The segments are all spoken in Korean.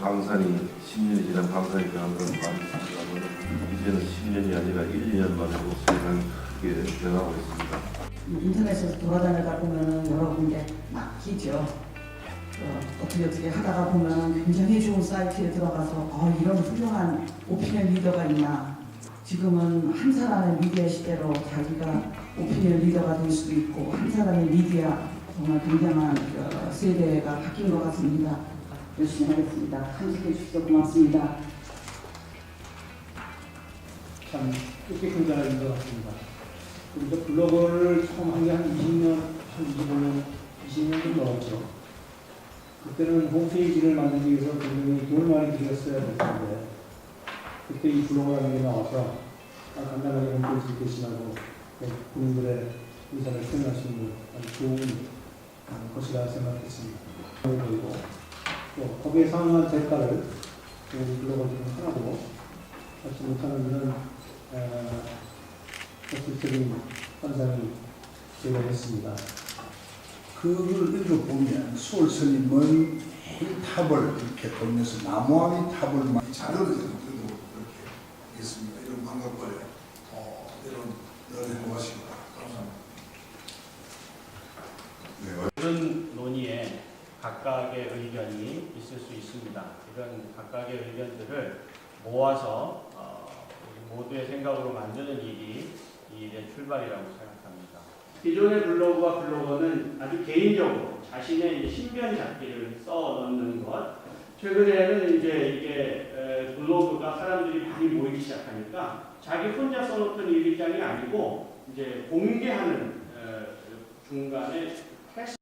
방산이 10년이 지난 방산이 변한 건 많이 있습니다만 이제는 10년이 아니라 1, 2년 만에 세상이 크게 변하고 있습니다. 인터넷에서 돌아다니다 보면은 여러 군데 막히죠. 어, 어떻게 어떻게 하다가 보면 굉장히 좋은 사이트에 들어가서 어, 이런 훌륭한 오피니언 리더가 있나. 지금은 한 사람의 미디어 시대로 자기가 오피니언 리더가 될 수도 있고 한 사람의 미디어 정말 굉장한 어, 세대가 바뀐 것 같습니다. 열심히 하겠습니다. 함께 주셔서 고맙습니다. 참 뜻깊은 자리인 것 같습니다. 그리고 블로거를 처음 한 게 한 20년, 한 25년, 20년 좀 넘었죠. 그때는 홈페이지를 만들기 위해서 굉장히 돈을 많이 들였어야 됐는데 그때 이 블로거라는 게 나와서 아, 간단하게 홈페이지 게시하고 국민들의 의사를 표현할 수 있는 아주 좋은 어, 것이라 생각했습니다. 그리고 또 거기에 상응한 대가를 그 블로거 중에 하나도 받지 못하는 어, 적극적인 환상이 제공했습니다. 그걸 읽어보면 수월 스님은 매일 탑을 이렇게 돌면서 나무아미 탑을 제공해도 그렇게 있습니다. 이런 반갑고요. 어, 이런 늘 행복하십니다. 감사합니다. 이런 논의에 각각의 의견이 있을 수 있습니다. 이런 각각의 의견들을 모아서 어, 우리 모두의 생각으로 만드는 일이 이 일의 출발이라고 생각합니다. 기존의 블로그와 블로거는 아주 개인적으로 자신의 신변 잡기를 써 넣는 것. 최근에는 이제 이게 에, 블로그가 사람들이 많이 모이기 시작하니까 자기 혼자 써놓던 일기장이 아니고 이제 공개하는 에, 중간에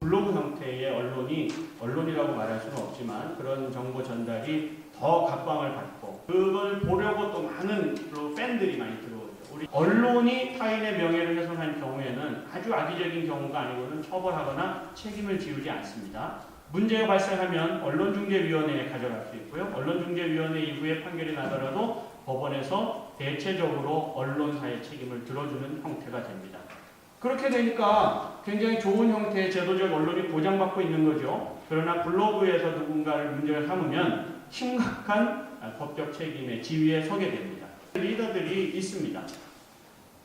블로그 형태의 언론이 언론이라고 말할 수는 없지만 그런 정보 전달이 더 각광을 받고 그걸 보려고 또 많은 팬들이 많이 들어오죠. 우리 언론이 타인의 명예를 훼손한 경우에는 아주 악의적인 경우가 아니고는 처벌하거나 책임을 지우지 않습니다. 문제가 발생하면 언론중재위원회에 가져갈 수 있고요. 언론중재위원회 이후에 판결이 나더라도 법원에서 대체적으로 언론사의 책임을 들어주는 형태가 됩니다. 그렇게 되니까 굉장히 좋은 형태의 제도적 언론이 보장받고 있는 거죠. 그러나 블로그에서 누군가를 문제를 삼으면 심각한 아, 법적 책임의 지위에 서게 됩니다. 리더들이 있습니다.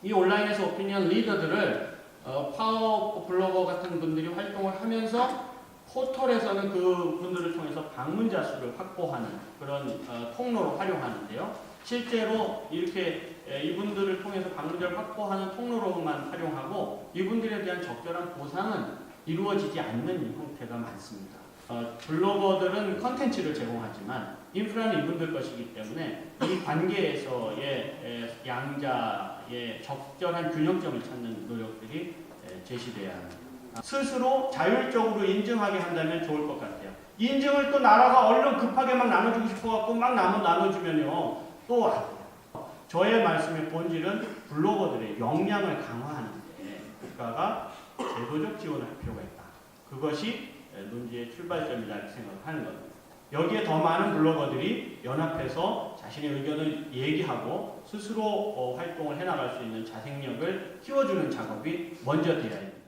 이 온라인에서 오피니언 리더들을 어, 파워 블로거 같은 분들이 활동을 하면서 포털에서는 그 분들을 통해서 방문자 수를 확보하는 그런 어, 통로로 활용하는데요. 실제로 이렇게 에, 이분들을 통해서 방문자를 확보하는 통로로만 활용하고 이분들에 대한 적절한 보상은 이루어지지 않는 형태가 많습니다. 어, 블로거들은 컨텐츠를 제공하지만 인프라는 이분들 것이기 때문에 이 관계에서의 에, 양자의 적절한 균형점을 찾는 노력들이 에, 제시돼야 합니다. 스스로 자율적으로 인증하게 한다면 좋을 것 같아요. 인증을 또 나라가 얼른 급하게 막 나눠주고 싶어갖고 막 나눠, 나눠주면요. 또안 돼요. 저의 말씀의 본질은 블로거들의 역량을 강화하는 데 국가가 제도적 지원을 할 필요가 있다. 그것이 논지의 출발점이다 이렇게 생각하는 겁니다. 여기에 더 많은 블로거들이 연합해서 자신의 의견을 얘기하고 스스로 어, 활동을 해나갈 수 있는 자생력을 키워주는 작업이 먼저 돼야 됩니다.